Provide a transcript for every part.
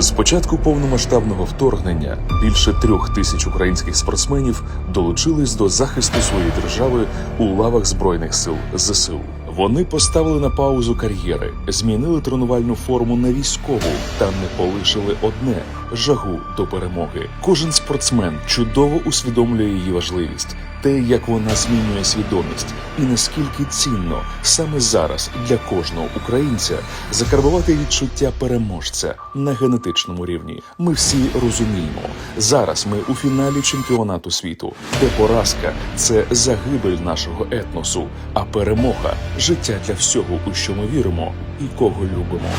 З початку повномасштабного вторгнення більше трьох тисяч українських спортсменів долучились до захисту своєї держави у лавах збройних сил ЗСУ. Вони поставили на паузу кар'єри, змінили тренувальну форму на військову та не полишили одне жагу до перемоги. Кожен спортсмен чудово усвідомлює її важливість, те, як вона змінює свідомість, і наскільки цінно саме зараз для кожного українця закарбувати відчуття переможця на генетичному рівні. Ми всі розуміємо, зараз ми у фіналі чемпіонату світу, де поразка це загибель нашого етносу, а перемога життя для всього, у що ми віримо і кого любимо.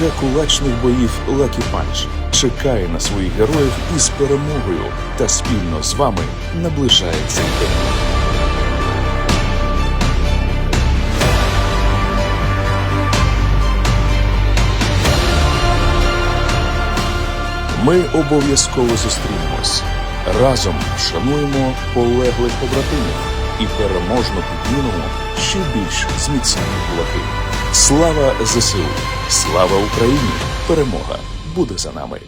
Ліга кулачних боїв Лакі Панч чекає на своїх героїв із перемогою та спільно з вами наближає цей день. Ми обов'язково зустрінемось. Разом вшануємо полеглих побратимів і переможно піднімемо ще більш зміцнені кулаки. Слава ЗСУ! Слава Україні! Перемога буде за нами!